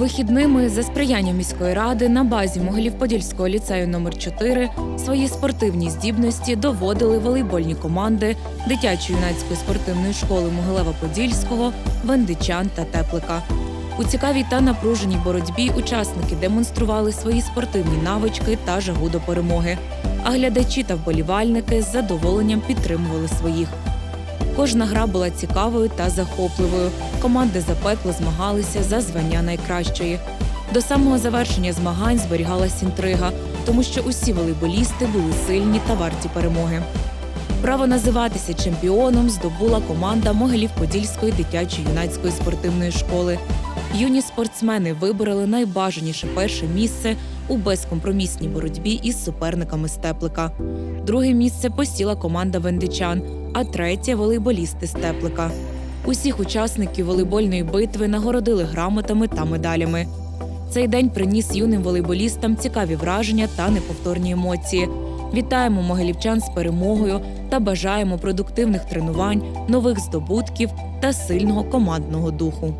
Вихідними за сприяння міської ради на базі Могилів-Подільського ліцею номер 4 свої спортивні здібності доводили волейбольні команди дитячо-юнацької спортивної школи Могилева-Подільського, Вендичан та Теплика. У цікавій та напруженій боротьбі учасники демонстрували свої спортивні навички та жагу до перемоги. А глядачі та вболівальники з задоволенням підтримували своїх. Кожна гра була цікавою та захопливою. Команди запекло змагалися за звання найкращої. До самого завершення змагань зберігалась інтрига, тому що усі волейболісти були сильні та варті перемоги. Право називатися чемпіоном здобула команда Могилів-Подільської дитячо-юнацької спортивної школи. Юні спортсмени вибороли найбажаніше перше місце у безкомпромісній боротьбі із суперниками з Теплика. Друге місце посіла команда Вендичан, а третє волейболісти з Теплика. Усіх учасників волейбольної битви нагородили грамотами та медалями. Цей день приніс юним волейболістам цікаві враження та неповторні емоції. Вітаємо могилівчан з перемогою та бажаємо продуктивних тренувань, нових здобутків та сильного командного духу.